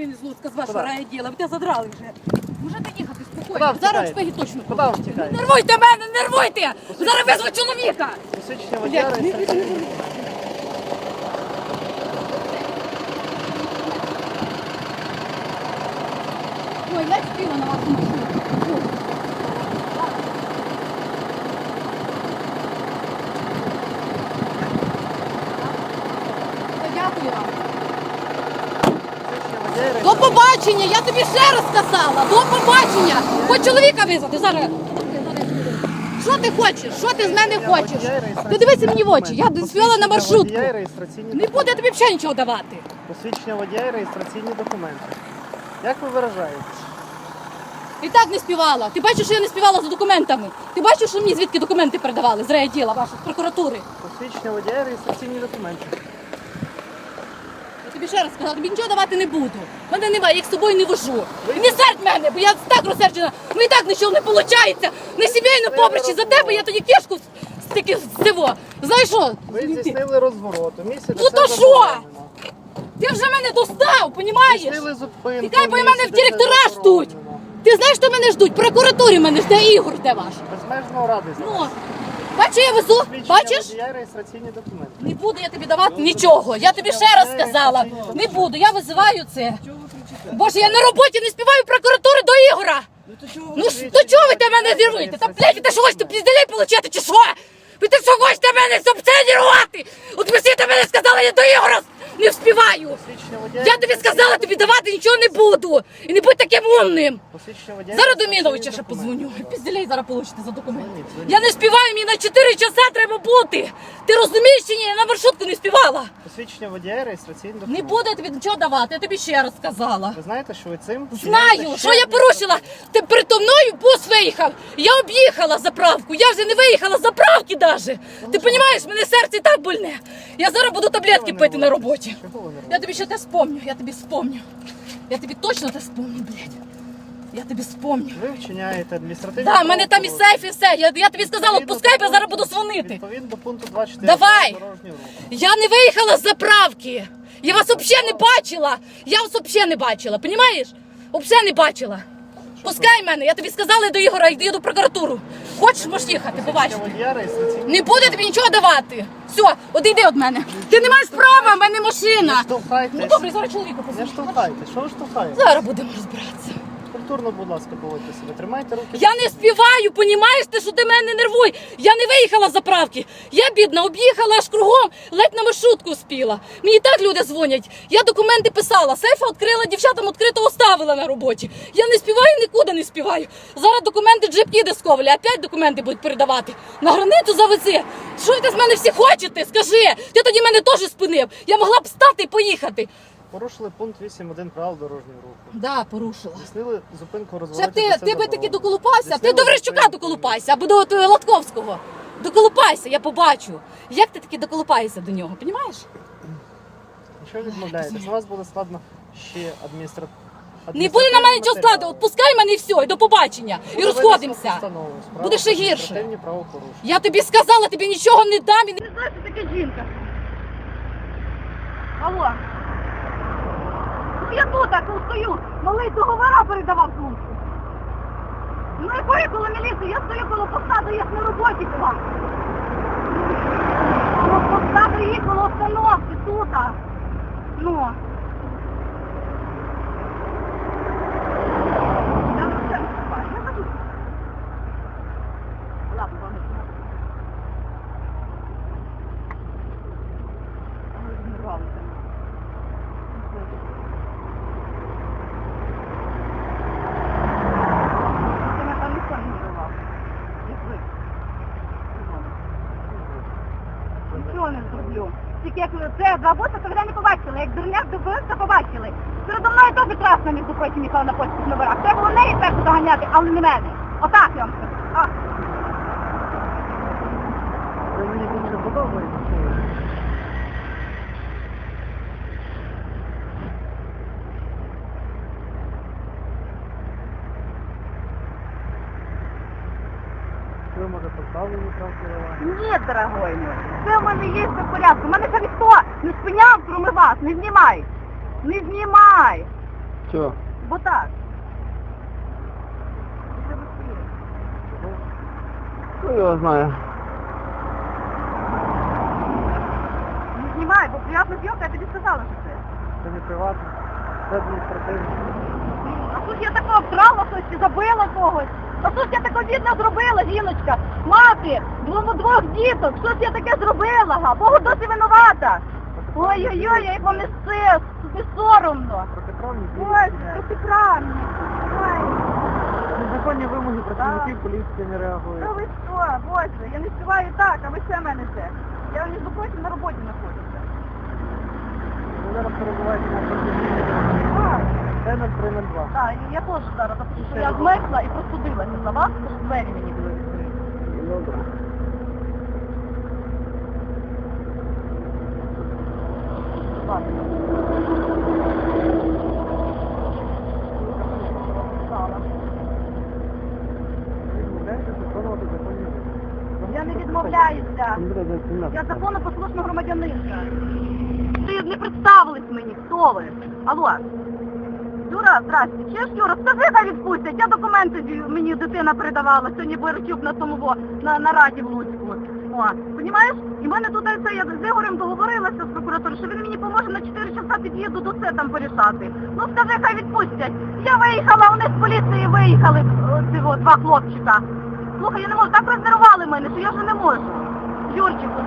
він з Луцька з вашого райділа. Ви те задрали вже. Можете їхати спокійно. Куда Зараз шпиги точно. Куди ви втікаєте? Нервуйте мене, нервуйте! Зараз визву чоловіка! Посвідчення водія і. Ой, я спіла на вашу машину. Ой. Та Дякую вам. Посвідчення водія До побачення, я тобі ще раз сказала. До побачення. Хоч чоловіка визвати. Зараз. Що ти хочеш? Що ти з мене хочеш? Ти дивися мені в очі. Я співала на маршрутку. Не буде тобі взагалі нічого давати. Посвідчення водія і реєстраційні документи. Як ви виражаєтесь? І так не співала. Ти бачиш, що я не співала за документами. Ти бачиш, що мені звідки документи передавали з райділа ваших прокуратури. Посвідчення водія і реєстраційні документи. Тобі ще раз сказала, тобі нічого давати не буду. Мене немає, я їх з собою не вожу. І не сердь мене, бо я так розсерджена. Ну і так нічого не виходить. На сімейну побрачі за тебе я тоді кішку з таки зиво. Знаєш що? Ви здійснили розворот. У місці, де Ну то що? Ти вже мене достав, понімаєш? Здійснили зупинку. Тікай, бо і мене в директора заборонено. ждуть. Ти знаєш, що мене ждуть? В прокуратурі мене жде Ігор, де ваш. Безмежно радий за Ну. Бачиш, я везу, бачиш? Я реєстраційні документи. Не буду я тобі давати нічого. Я тобі ще раз сказала. Не буду, я визиваю це. Боже, я на роботі не співаю прокуратури до Ігора. Ну ж, то чого ви до мене зірвуєте? Та блядь, ти ж що хочете пізделей получати чи що? Ви ти що хочете мене субсидірувати? От ви всі мене сказали, я до Ігора не вспіваю. Я тобі сказала, тобі давати нічого не буду. І не будь таким умним. Зараз до Міновича ще позвоню. Пізділей зараз получите за документи. Я не співаю, мені на 4 часа треба бути. Ти розумієш чи ні? Я на маршрутку не співала. Посвідчення водія і реєстраційні Не буде я тобі нічого давати, я тобі ще раз сказала. Ви знаєте, що ви цим Знаю, що я порушила. Ти передо мною бус виїхав. Я об'їхала заправку. Я вже не виїхала з заправки даже. Ти розумієш, мене серце і так больне. Я зараз буду таблетки пити на роботі. Чого Я тобі ще те спомню, я тобі спомню. Я тобі точно те спомню, блядь. Я тобі спомню. Ви вчиняєте адміністративні Так, в мене там і сейф, і все. Я, я тобі сказала, пускай, бо я зараз буду дзвонити. Відповідно до пункту 24 Давай! Я не виїхала з заправки. Я вас взагалі не бачила. Я вас взагалі не бачила, понімаєш? Взагалі не бачила. Пускай мене, я тобі сказала до Ігора, йди до прокуратуру. Хочеш, можеш їхати, побачити. Не буде тобі нічого давати. Все, одійди від мене. Ти не маєш права, в мене машина. Ну добре, зараз чоловіка позвоню. штовхайте. Що ви штовхаєте? Зараз будемо розбиратися. Культурно, будь ласка, поводьте себе. Тримайте руки. Я не співаю, понімаєш ти, що ти мене нервуй. Я не виїхала з заправки. Я бідна, об'їхала аж кругом, ледь на маршрутку спіла. Мені так люди дзвонять. Я документи писала, сейфа відкрила, дівчатам відкрито оставила на роботі. Я не співаю, нікуди не співаю. Зараз документи джип їде з Коваля, опять документи будуть передавати. На границю завези. Що ви з мене всі хочете? Скажи. Ти тоді мене теж спинив. Я могла б стати і поїхати. Порушили пункт 8.1 правил дорожнього руху. Да, порушила. Здійснили зупинку Ще розвороті. ти, ти би таки доколупався, ти до Верещука зупинку. доколупайся, або до Латковського. Доколупайся, я побачу. Як ти таки доколупаєшся до нього, розумієш? Якщо відмовляєтесь, на вас буде складно ще адміністра... Не буде на мене нічого складу, відпускай мене і все, і до побачення. І розходимося. Буде ще гірше. Адміністративні правопорушення. Я тобі сказала, тобі нічого не дам. І не знаю, що таке жінка. Алло. Я тут так стою. Малий договора передавав службу. Ну і я коло міліції, я стою коло посади, як на роботі була. Коло посаду її коло остановки тут. Ну. Я вже все виступаю, я кажу. Ладно, вам не знаю. Вони згнивалися. Це мене там ніхто не гнівав. Як ви. Нічого не зроблю. Тільки як це робота, то ви не побачили. Як дурняк добився, побачили. Передо мною теж красно, між прочим, ніколи на польських номерах. Треба було неї першу доганяти, але не мене. Отак я вам скажу. Це мені дуже подобається. чи ні? Ви може поставлені? Ні, дорогой мой, все в мене є все в порядку. Мене ще ніхто не спиняв, кроме вас. Не знімай. Не знімай. Чого? Бо так. Це ви. Ну, його знаю. Не знімай, бо приятна зйомка, я тобі сказала, що це. Це не приватно, це адміністративно. А тут я такого вкрала щось, чи забила когось. А тут я таке бідно зробила, жіночка. Мати, двох, двох діток, щось я таке зробила, га. Богу досі винувата. Ой-ой-ой, я й помісти, тобі соромно. Протиправні. Ой, протиправні. Ой, Незаконні вимоги працівників поліції не реагують. ну ви що, боже, я не співаю так, а ви ще мене це. Я не зупиню на роботі знаходжуся. Ви зараз перебуваєте на. Т-0302. Так, і я теж зараз, тому що я змерзла і простудилася за вас, тому що двері мені були відкриті. Добре. Вимоги. Я не відмовляюся. Я законопослушна громадянинка. Ви не представились мені, хто ви. Алло. Юра, здрасте. Ж Юра, скажи, хай відпустять. Я документи мені дитина передавала. Сьогодні Борчук на тому на, на раді в Луцьку. Понімаєш? І в мене тут це я з Ігорем договорилася з прокуратурою, що він мені поможе на 4 часа під'їду до це там порішати. Ну скажи, хай відпустять. Я виїхала, вони з поліції виїхали, ці два хлопчика. Слухай, я не можу, так рознервували мене, що я вже не можу. Юрчику,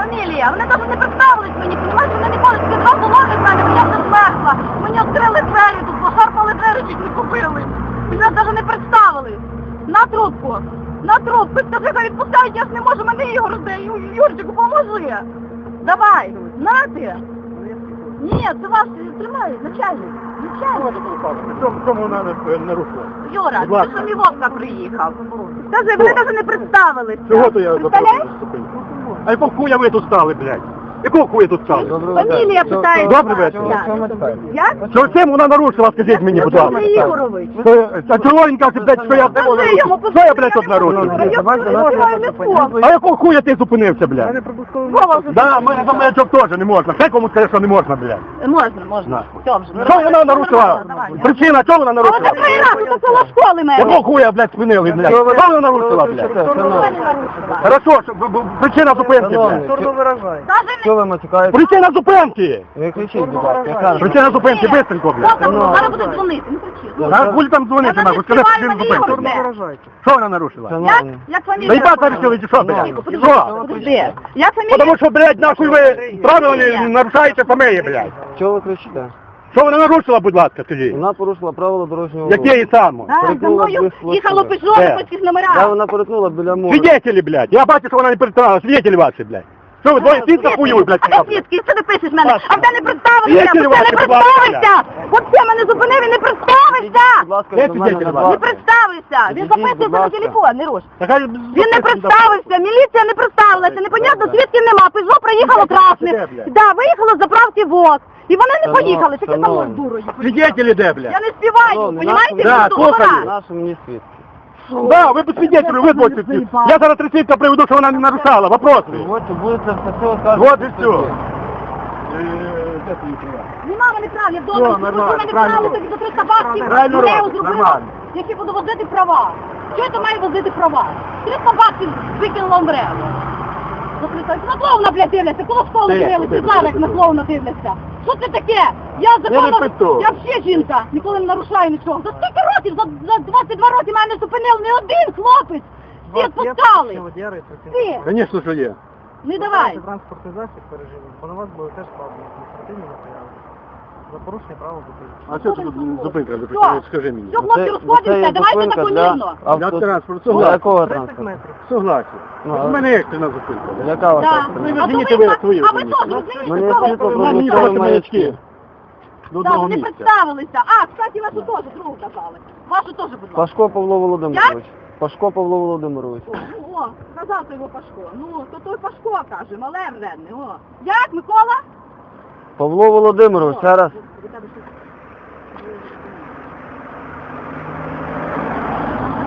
фамілія, вони навіть не представились мені, понімаєш, вони ніколи два полони в мене, бо я вже змерзла. Мені відкрили двері, тут пошарпали двері, чуть не купили. Мені навіть не представили. На трубку, на трубку, скажи, хай відпускають, я ж не можу, мене Ігор жде. Юрчику, поможи. Давай, на ти. Ні, це ваш, тримай, начальник, начальник. Кому треба нарушувати? Юра, Будь ти ласка. що мій Вовка приїхав? Скажи, вони навіть не представилися. Чого то я Представляєш? А якого хуя ви тут стали, блядь? Якого хуя тут стали? Фамілія питається. Добрий вечір. Як? Що цим вона нарушила, скажіть мені, будь ласка. Олексій Ігорович. Що- А чого він каже, блядь, що я Скажи йому, Що я, блядь, тут нарушив? Не. А якого хуя ти зупинився, блядь? Да, мене за маячок теж не можна. Хай кому скаже, що не можна, блядь. Можна, можна. Все вже. Що вона нарушила? Причина, чого вона А нарушила? такий раз, це коло школи мене. Якого хуя, блядь, спинили, блядь? Що вона нарушила, блядь? Не. Хорошо, що- б- б- причина зупинки, блядь. Турно виражає. Що ви матюкаєте? Причина зупинки! Не кричіть, будь ласка, я кажу. Причина зупинки, бистренько, блядь. Хлопці, зараз будуть дзвонити, не кричи. Куль там дзвонити Я нахуй, не скажи, причину зупинки. Що вона нарушила? Як? Як Да фамілія? їбать вирішили, чи що, блядь? Що? Подожди. Як фамілія? Потому що, блядь, нахуй ви правила не нарушаєте фамилії, блядь. чого ви кричите? Що вона нарушила, будь ласка, скажіть? Вона порушила правила дорожнього руху. Які саме? А, за мною їхало. Пежо Де? на польських Да, номерах. вона перетнула біля моря. Свидетелі, блядь. Я бачу, що вона не перетинала. Свидетелі ваші, блядь. Що ви двоє свідка хуюють, блядь? А ти свідки, що ти пишеш мене? А в тебе не представився, ти ваші, не будь ласка, представився! От ти мене зупинив і не представився! Де свідетелі? Не представився! Він Підійдіть, записується будь на ласка. телефон, не руш. Він не представився, міліція не представилася, непонятно, свідків нема, Пежо проїхало красне. Да, виїхало з заправки ВОЗ. І вони не поїхали, тільки шановні. самою дурою. Свидетелі де, блядь? Я не співаю, Шановні, понімаєте, наші- Да, тут слухаю. Наші мені свідки. Да, ви свидетелі, ви двоє. Я зараз три свідка приведу, що вона не нарушала. Вопроси. От будете все це скажете. Вот і все. Нема мене прав, я вдома, ви мене прав, робиш. тобі 300 баксів, робиш, зробила, які буду возити права. Що я то маю возити права? 300 баксів викинула в 300. На клоуна, блядь, дивляться, коло школи дивилися, ти, як на клоуна дивляться. Що це таке? Я законом, я взагалі жінка, ніколи не нарушаю нічого. За скільки років, за, за 22 роки мене не зупинив не один хлопець. Всі відпускали. Ти, Звісно, що є. не давай. Транспортний засіб пережив, бо на вас були теж складні адміністративні матеріали. За порушення правил зупинки. А що тут зупинка? Що? Скажи мені. Все, хлопці, розходимося, давайте зупинка законно. для транспорту, Для согласен. якого 30 транспорту? метрів. Согласен. Ну, У а- мене екстрена зупинка. Для кого Да. транспорту? Ну, А то извините, ви ви так- свої А ви розумієте. розумієте, що ви світло робите? Мені просто маячки. До Да, одного ви не місця. представилися. А, кстати, вашу теж другу казали. Вашу теж, будь ласка. Пашко Павло Володимирович. Пашко Павло Володимирович. Ну, О, сказав той його Пашко. Ну, то той Пашко каже, мале вредне. О. Як, Микола? Павло Володимирович, ще раз.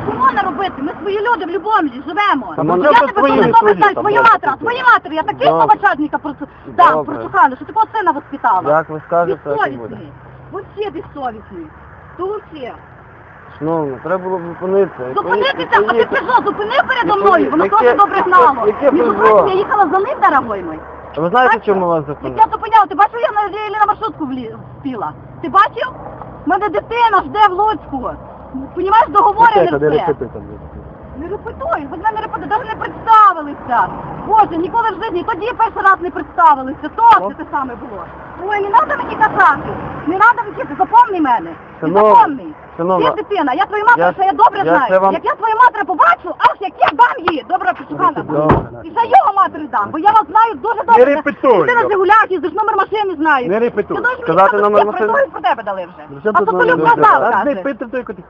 Чому не робити? Ми свої люди в Любомлі живемо. Та мене я тут тебе свої, не добре свої знаю, там, твою добре. матері, твою матері. Я такий Добре. собачатника Добре. прочухала, що такого сина воспитала. Як ви скажете, так і буде. Безсовісний. Вообще безсовісний. То вообще. Шановні, треба було б зупинитися. і Зупинитися, поїхати- а ти. Пежо зупинив передо мною, воно яке- теж добре гнало. яке Між прочим, я їхала за ним, дорогой мой. А ви знаєте, Бачив? чому вас зупинили? я зупиняла, ти бачив, я на, я на маршрутку влі- вспіла. Ти бачив? У мене дитина жде в Луцьку. Понімаєш, договори не все. Не репетуй, ви мене репетуй, навіть не представилися. Боже, ніколи в житті, тоді перший раз не представилися. То це те саме було. Ой, не треба мені казати. Не треба вчити, запомни мене. Ти Шановна, Ти дитина, я твою матері, я- що я добре я знаю. вам- Як я твою матері побачу, ах, як я дам її. Добре, пошукана. І за його матері дам, бо я вас знаю дуже добре. репетуй, Ти на Йо. Жигулях їздиш, номер машини знаю. Не репетуй. Ти Сказати номер машини? про тебе дали вже. А то дуже казав, добре. каже.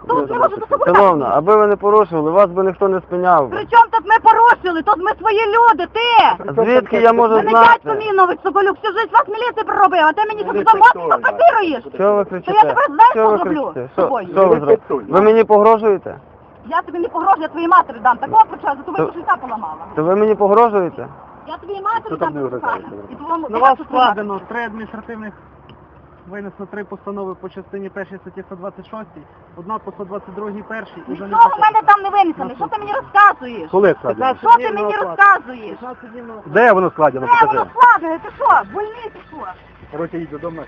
Тут не можу до. Шановна, аби ви не порушували, вас би ніхто не спиняв. би. При чому тут ми порушили? Тут ми свої люди, ти! Звідки я можу Мене дядько знати? Мінович Соколюк всю життя вас міліції проробив, а ти мені Не тут репетуй, копируєш. Що ви То кричите? я тебе знаєш, Що що ви зроблю з Що, тобою? що ви зробите? Ви мені погрожуєте? Я тобі не погрожую, я твоїй матері дам. Такого почала, за То- тобою життя поламала. То ви мені погрожуєте? Я твоїй матері дам, там не Сокольна. вражаєте? І твоєму... На я вас складено три адміністративних винесено три постанови по частині першій статті 126, одна по 122 першій і Нічого в мене там не винесено, що ти мені розказуєш? Коли складено? Що ти мені розказуєш? розказуєш? Де воно складено? Де воно Покажи. складене? Ти що, больний ти що? Короче, їдь додому.